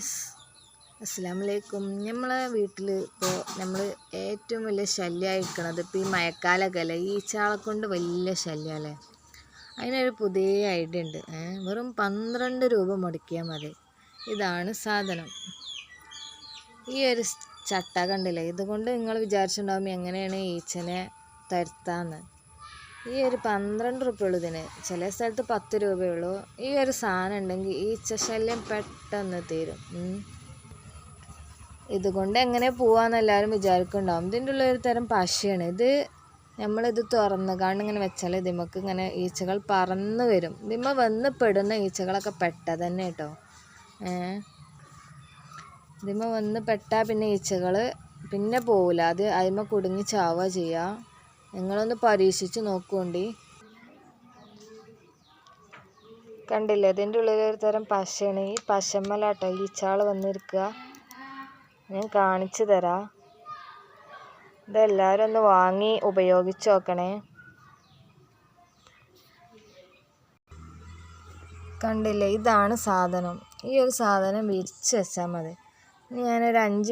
Guys അസ്സാമലൈക്കും നമ്മളെ വീട്ടിൽ ഇപ്പോൾ നമ്മൾ ഏറ്റവും വലിയ ശല്യമായിരിക്കണത് ഇപ്പോൾ ഈ മഴക്കാലമൊക്കെ അല്ലേ? കൊണ്ട് വലിയ ശല്യമല്ലേ അതിനൊരു പുതിയ ഐഡിയ ഉണ്ട്. വെറും പന്ത്രണ്ട് രൂപ മുടക്കിയാൽ മതി. ഇതാണ് സാധനം. ഈ ഒരു ചട്ട കണ്ടില്ലേ? ഇതുകൊണ്ട് നിങ്ങൾ വിചാരിച്ചിട്ടുണ്ടാവും എങ്ങനെയാണ് ഈച്ചനെ തരുത്താന്ന്. ഈ ഒരു പന്ത്രണ്ട് റുപ്യ ഉള്ളൂ ഇതിന് ചില സ്ഥലത്ത് പത്ത് രൂപയുള്ളൂ. ഈ ഒരു സാധനം ഉണ്ടെങ്കിൽ ഈ ശല്യം പെട്ടെന്ന് തീരും. ഇതുകൊണ്ട് എങ്ങനെ പോവാന്ന് എല്ലാവരും വിചാരിക്കുന്നുണ്ടാവും. ഇതിന്റെ ഉള്ള ഒരു തരം പശയാണ്. ഇത് നമ്മളിത് തുറന്ന് കാണ്ട് ഇങ്ങനെ വെച്ചാൽ ഇതിമക്ക് ഇങ്ങനെ ഈച്ചകൾ പറന്ന് വരും. ഇതിമ വന്ന് പെടുന്ന ഈച്ചകളൊക്കെ പെട്ട തന്നെ കേട്ടോ. ഇതിമ വന്ന് പെട്ടാൽ പിന്നെ ഈച്ചകൾ പിന്നെ പോവില്ല. അത് അതിമ കുടുങ്ങി ചാവുക ചെയ്യുക നിങ്ങളൊന്ന് പരീക്ഷിച്ച് നോക്കുകൊണ്ടി കണ്ടില്ലേ ഇതിന്റെ ഉള്ളിൽ ഒരു തരം പശയാണ്. ഈ പശമ്മലാട്ടോ ഈച്ചാൾ വന്നിരിക്കുക. ഞാൻ കാണിച്ചു തരാം. ഇതെല്ലാവരും ഒന്ന് വാങ്ങി ഉപയോഗിച്ച് നോക്കണേ. കണ്ടില്ലേ ഇതാണ് സാധനം. ഈ ഒരു സാധനം വിരിച്ച് വെച്ചാൽ മതി. ഞാനൊരു അഞ്ച്